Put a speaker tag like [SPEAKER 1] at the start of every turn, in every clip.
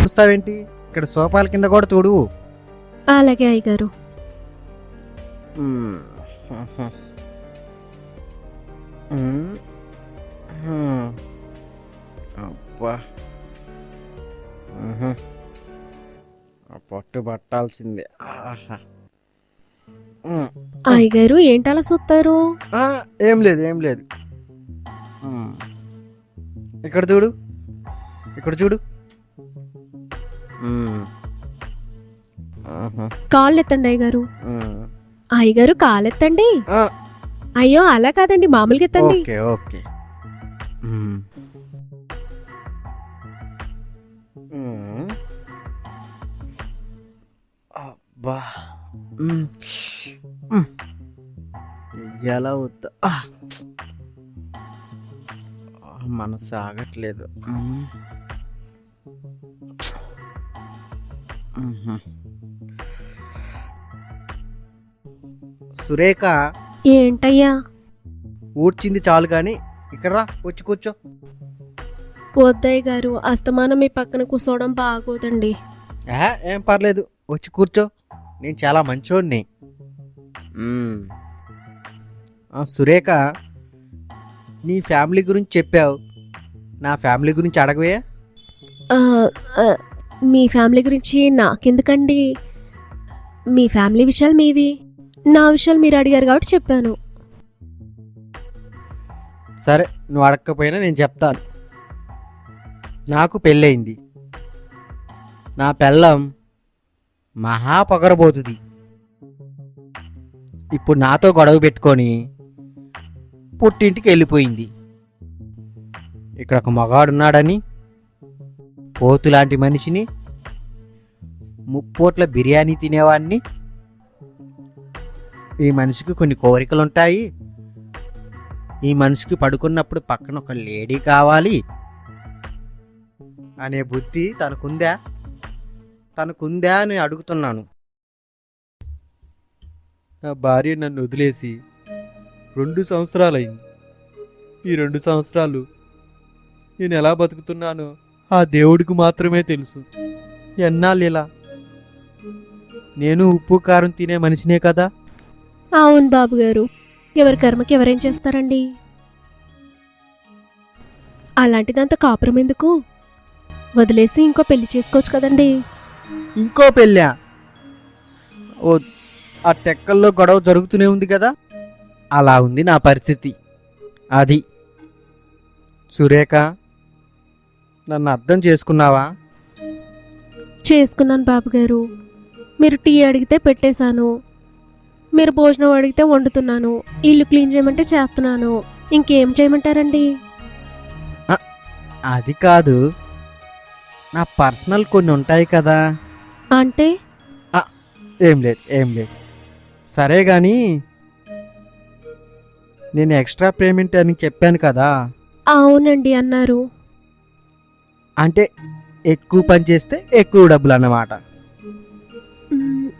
[SPEAKER 1] చూస్తావేంటి? ఇక్కడ సోఫాల కింద కూడా తోడువు
[SPEAKER 2] అలాగే అయ్యగారు.
[SPEAKER 1] అబ్బా. పట్టు పట్టాల్సిందే.
[SPEAKER 2] అయ్యగారు ఏంటలా చూస్తారు
[SPEAKER 1] ఏం లేదు ఏం లేదు. ఇక్కడ చూడు. ఇక్కడ చూడు.
[SPEAKER 2] కాళ్ళు ఎత్తండి అయ్యగారు. అయ్యగారు కాళ్ళు ఎత్తండి
[SPEAKER 1] ఆ,
[SPEAKER 2] అయ్యో అలా కాదండి మామూలుగా ఎత్తండి
[SPEAKER 1] ఓకే. అబ్బా. ఎలా వద్దా మనసు ఆగట్లేదు. సురేఖ
[SPEAKER 2] ఏంటయ్యా?
[SPEAKER 1] ఊడ్చింది చాలు కానీ ఇక్కడ రా వచ్చి కూర్చో.
[SPEAKER 2] వద్దయ్య గారు అస్తమానం మీ పక్కన కూర్చోవడం బాగోదండి.
[SPEAKER 1] ఏ, పర్లేదు వచ్చి కూర్చో. నేను చాలా మంచోడిని. సురేఖ నీ ఫ్యామిలీ గురించి చెప్పావు. నా ఫ్యామిలీ గురించి అడగవే.
[SPEAKER 2] మీ ఫ్యామిలీ గురించి నాకెందుకండి? మీ ఫ్యామిలీ విషయాలు మీవి? నా విషయాలు మీరు అడిగారు కాబట్టి చెప్పాను.
[SPEAKER 1] సరే నువ్వు అడగకపోయినా నేను చెప్తాను. నాకు పెళ్ళయింది. నా పెళ్ళం మహా పొగరబోతుంది. ఇప్పుడు నాతో గొడవ పెట్టుకొని పుట్టింటికి వెళ్ళిపోయింది. ఇక్కడ ఒక మగాడున్నాడని పోతులాంటి మనిషిని ముప్పోట్ల బిర్యానీ తినేవాడిని ఈ మనిషికి కొన్ని కోరికలు ఉంటాయి ఈ మనిషికి పడుకున్నప్పుడు పక్కన ఒక లేడీ కావాలి అనే బుద్ధి తనకుందా? తనకుందా అని అడుగుతున్నాను.
[SPEAKER 3] నా భార్య నన్ను వదిలేసి రెండు సంవత్సరాలైంది. ఈ రెండు సంవత్సరాలు నేను ఎలా బతుకుతున్నానో ఆ దేవుడికి మాత్రమే తెలుసు. ఎన్నాళ్ళు ఇలా?
[SPEAKER 1] నేను ఉప్పు కారం తినే మనిషినే కదా?
[SPEAKER 2] అవును బాబు గారు ఎవరి కర్మకి ఎవరేం చేస్తారండి? అలాంటిదంత కాపురం ఎందుకు? వదిలేసి ఇంకో పెళ్ళి చేసుకోవచ్చు కదండి.
[SPEAKER 1] ఇంకో పెళ్ళా? ఓ ఆ టెక్కల్లో గొడవ జరుగుతూనే ఉంది కదా? అలా ఉంది నా పరిస్థితి. అది. సురేఖ నన్ను అర్థం చేసుకున్నావా?
[SPEAKER 2] చేసుకున్నాను బాబు గారు మీరు టీ అడిగితే పెట్టేశాను. మీరు భోజనం అడిగితే వండుతున్నాను. ఇల్లు క్లీన్ చేయమంటే చేస్తున్నాను. ఇంకేం చేయమంటారండి?
[SPEAKER 1] అది కాదు. నా పర్సనల్ కొన్ని ఉంటాయి కదా.
[SPEAKER 2] అంటే?
[SPEAKER 1] ఏం లేదు ఏం లేదు. సరే కానీ నేను ఎక్స్ట్రా పేమెంట్ అని చెప్పాను కదా.
[SPEAKER 2] అవునండి అన్నారు.
[SPEAKER 1] అంటే ఎక్కువ పని చేస్తే ఎక్కువ డబ్బులు అన్నమాట.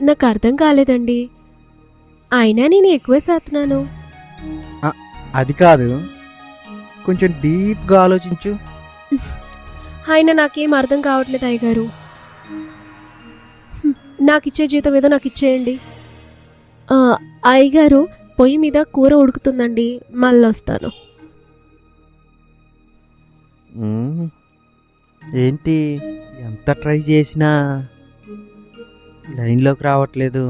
[SPEAKER 2] నాకు అర్థం కాలేదండి. అయినా నేను ఎక్కువే చేస్తున్నాను.
[SPEAKER 1] అది కాదు. కొంచెం డీప్గా ఆలోచించు.
[SPEAKER 2] అయినా నాకేం అర్థం కావట్లేదు అయ్యగారు. హ్మ్, నాకు ఇచ్చే జీతం ఏదో నాకు ఇచ్చేయండి. ఆ, అయ్యగారు పొయ్యి మీద కూర ఉడుకుతుందండి మళ్ళీ వస్తాను.
[SPEAKER 1] ఏంటి ఎంత ట్రై చేసినా లైన్లోకి రావట్లేదు.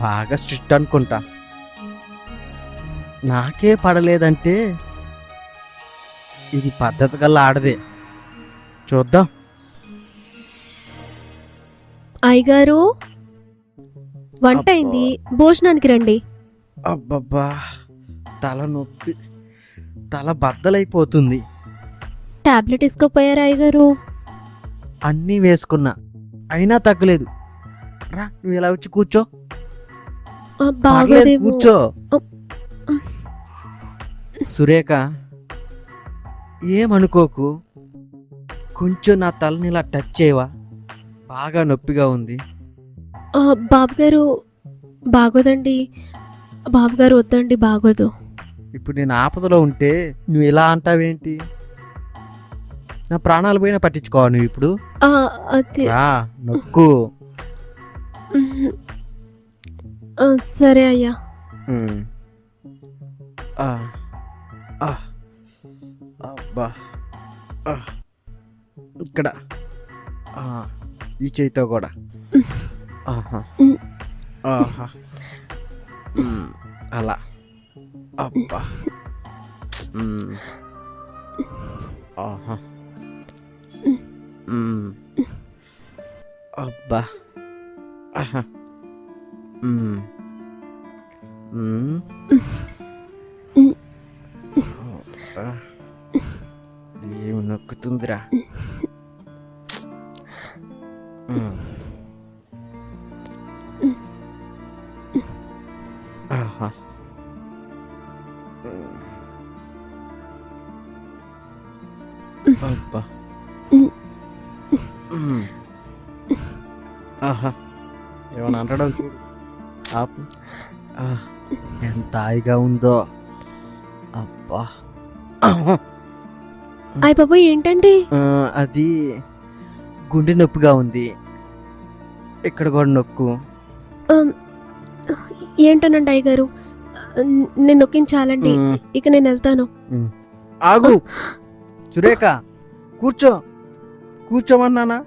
[SPEAKER 1] బాగా స్ట్రిక్ట్ అనుకుంటా. నాకే పడలేదంటే ఇది పద్ధతి గల ఆడదే. చూద్దాం.
[SPEAKER 2] అయ్యగారు వంట అయింది. భోజనానికి రండి.
[SPEAKER 1] అబ్బబ్బా తల నొప్పి తల బద్దలైపోతుంది.
[SPEAKER 2] టాబ్లెట్ వేసుకోపోయారా అయ్యగారు?
[SPEAKER 1] అన్నీ వేసుకున్నా అయినా తగ్గలేదు. రా నువ్వు ఇలా వచ్చి కూర్చో.
[SPEAKER 2] ఆ,
[SPEAKER 1] పర్లేదు,
[SPEAKER 2] బాగోదేమో.
[SPEAKER 1] కూర్చో. సురేఖ ఏమనుకోకు? కొంచెం నా తలని ఇలా టచ్ చేయవా? బాగా నొప్పిగా ఉంది.
[SPEAKER 2] ఆ, బాబు గారు బాగోదండి బాబుగారు వద్దండి బాగోదు
[SPEAKER 1] ఇప్పుడు నేను ఆపదలో ఉంటే నువ్వు ఇలా అంటావేంటి నా ప్రాణాలు పోయినా పట్టించుకోవా నువ్వు ఇప్పుడు
[SPEAKER 2] ఆ, అది
[SPEAKER 1] రా నొక్కు.
[SPEAKER 2] ఆ, సరే అయ్యా
[SPEAKER 1] ఉమ్. ఆ. ఆ. అబ్బా ఆ. ఇక్కడ ఆ. ఈ చేయితో కూడా. అలా. అబ్బా. అబ్బా. ఏమి నొక్కుతుందిరా? ఆహా అబ్బా. ఆహా ఏమన్నా అంటడం? చూడు ఆపు. ఆ, ఎంత హాయిగా ఉందో. అబ్బా.
[SPEAKER 2] అయ్య బాబు ఏంటండి?
[SPEAKER 1] ఆ, అది గుండె నొప్పిగా ఉంది. ఇక్కడ కూడా నొక్కు.
[SPEAKER 2] ఏంటోనండి అయ్యగారు? నేను నొక్కించాలండి. ఇక నేను వెళ్తాను.
[SPEAKER 1] ఆగు. సురేఖ కూర్చో. కూర్చోమన్నానా?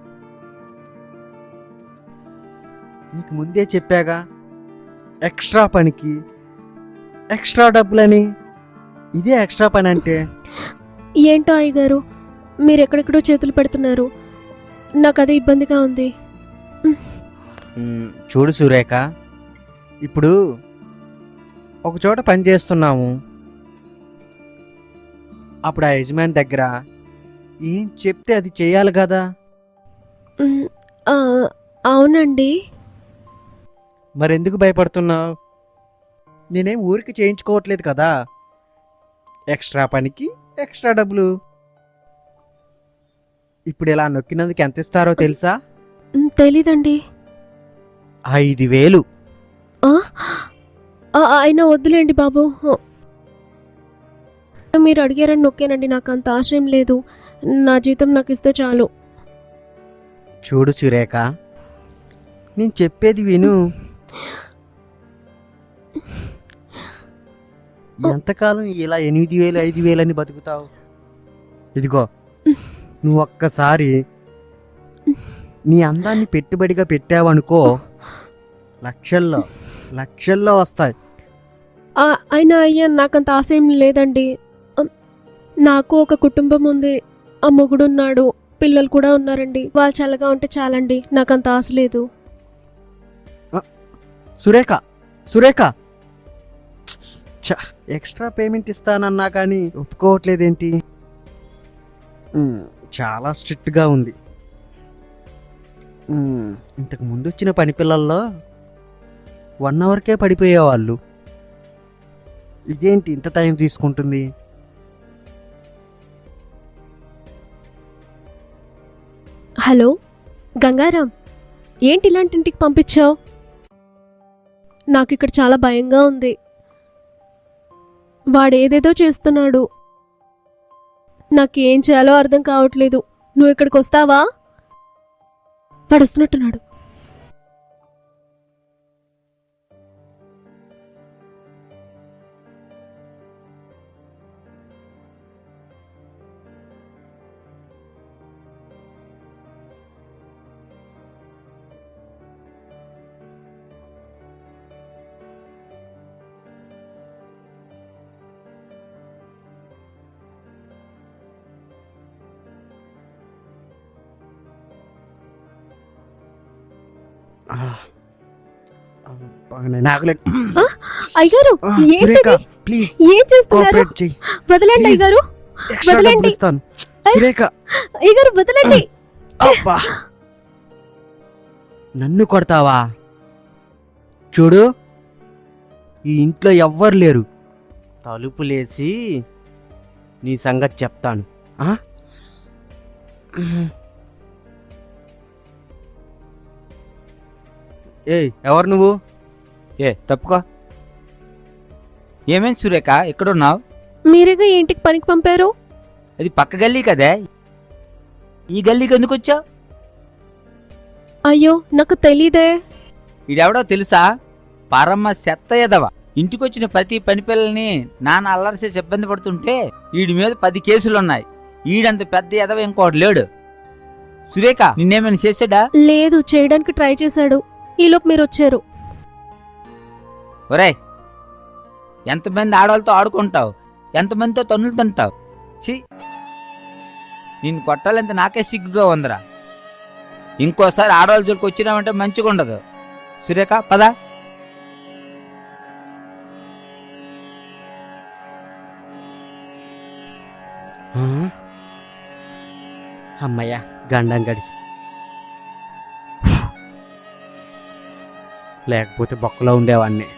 [SPEAKER 1] నీకు ముందే చెప్పాగా ఎక్స్ట్రా పనికి ఎక్స్ట్రా డబ్బులని. ఇదే ఎక్స్ట్రా పని అంటే
[SPEAKER 2] ఏంటో అయ్యగారు? మీరు ఎక్కడెక్కడో చేతులు పెడుతున్నారు. నాకు అదే ఇబ్బందిగా ఉంది.
[SPEAKER 1] చూడు సురేఖ ఇప్పుడు ఒక చోట పని చేస్తున్నాము. అప్పుడు ఆ యజమాని దగ్గర ఏం చెప్తే అది చేయాలి కదా?
[SPEAKER 2] ఆ, అవునండి.
[SPEAKER 1] మరెందుకు భయపడుతున్నావు? నేనేం ఊరికి చేయించుకోవట్లేదు కదా? ఎక్స్ట్రా పనికి ఎక్స్ట్రా డబ్బులు. ఇప్పుడు ఇలా నొక్కినందుకు ఎంత ఇస్తారో తెలుసా?
[SPEAKER 2] తెలీదండి.
[SPEAKER 1] ఐదు వేలు.
[SPEAKER 2] అయినా వద్దులేండి బాబు. మీరు అడిగారని నొక్కానండి నాకు అంత ఆశయం లేదు. నా జీతం నాకు ఇస్తే చాలు.
[SPEAKER 1] చూడు సురేఖ నేను చెప్పేది విను. ఎంతకాలం ఇలా ఎనిమిది వేలు ఐదు వేలు అని బతుకుతావు? ఇదిగో నువ్వు ఒక్కసారి నీ అందాన్ని పెట్టుబడిగా పెట్టావనుకో లక్షల్లో లక్షల్లో వస్తాయి.
[SPEAKER 2] అయినా అయ్యా నాకంత ఆశయం లేదండి. అమ్, నాకు ఒక కుటుంబం ఉంది. ఆ మొగుడున్నాడు. పిల్లలు కూడా ఉన్నారండి. వాళ్ళు చల్లగా ఉంటే చాలండి. నాకంత ఆశ లేదు.
[SPEAKER 1] సురేఖ సురేఖ! ఎక్స్ట్రా పేమెంట్ ఇస్తానన్నా కానీ ఒప్పుకోవట్లేదేంటి? చాలా స్ట్రిక్ట్గా ఉంది. ఇంతకు ముందు వచ్చిన పని పిల్లల్లో వన్ అవర్కే పడిపోయేవాళ్ళు. ఇదేంటి ఇంత టైం తీసుకుంటుంది?
[SPEAKER 2] హలో గంగారాం ఏంటి ఇలాంటి ఇంటికి పంపించావు? నాకు ఇక్కడ చాలా భయంగా ఉంది. వాడు ఏదేదో చేస్తున్నాడు. నాకేం చేయాలో అర్థం కావట్లేదు. నువ్వు ఇక్కడికి వస్తావా వాడు వస్తున్నట్టున్నాడు అయ్యగారు
[SPEAKER 1] ఆ, సురేఖ ప్లీజ్
[SPEAKER 2] ఏం చేస్తున్నారు?
[SPEAKER 1] కోఆపరేట్ చెయ్యి.
[SPEAKER 2] వదలండి. అయ్యగారు
[SPEAKER 1] ఎక్స్ట్రా
[SPEAKER 2] వదలండి.
[SPEAKER 1] డబ్బులు ఇస్తాను సురేఖ.
[SPEAKER 2] అయ్యగారు వదలండి.
[SPEAKER 1] అబ్బా. నన్ను కొడతావా? చూడు ఈ ఇంట్లో ఎవ్వరు లేరు. తలుపులేసి నీ సంగతి చెప్తాను. ఆ? ఏయ్. ఎవరు నువ్వు?
[SPEAKER 4] ఏ తప్పుకో. ఏమైంది సురేఖ ఎక్కడున్నావు?
[SPEAKER 2] మీరేగా ఇంటికి పనికి పంపారు?
[SPEAKER 4] అది పక్క గల్లీ కదే. ఈ గల్లీకి ఎందుకు వచ్చావు?
[SPEAKER 2] అయ్యో నాకు తెలీదే.
[SPEAKER 4] ఈడెవడో తెలుసా? పరమ చెత్త ఎదవ ఇంటికొచ్చిన ప్రతి పని పిల్లల్ని నాన్న అల్లరి చేసి ఇబ్బంది పడుతుంటే ఈడి మీద పది కేసులున్నాయి. ఈడంత పెద్ద ఎదవ ఇంకోటి లేడు. సురేఖ నిన్నేమైనా చేసాడా
[SPEAKER 2] లేదు చేయడానికి ట్రై చేశాడు. ఈలోపు మీరు వచ్చారు
[SPEAKER 4] ఒరేయ్ ఎంతమంది ఆడవాళ్ళతో ఆడుకుంటావు? ఎంతమందితో తన్నులు తింటావు? ఛీ! నిన్ను కొట్టాలంత నాకే సిగ్గుగా ఉందిరా. ఇంకోసారి ఆడవాళ్ళ జోలికి వచ్చినామంటే మంచిగా ఉండదు సురేఖ పద?
[SPEAKER 1] అమ్మయ్య గండం గడిచి ලෑක් පුත බොක්ලවුන්ඩ වන්නේ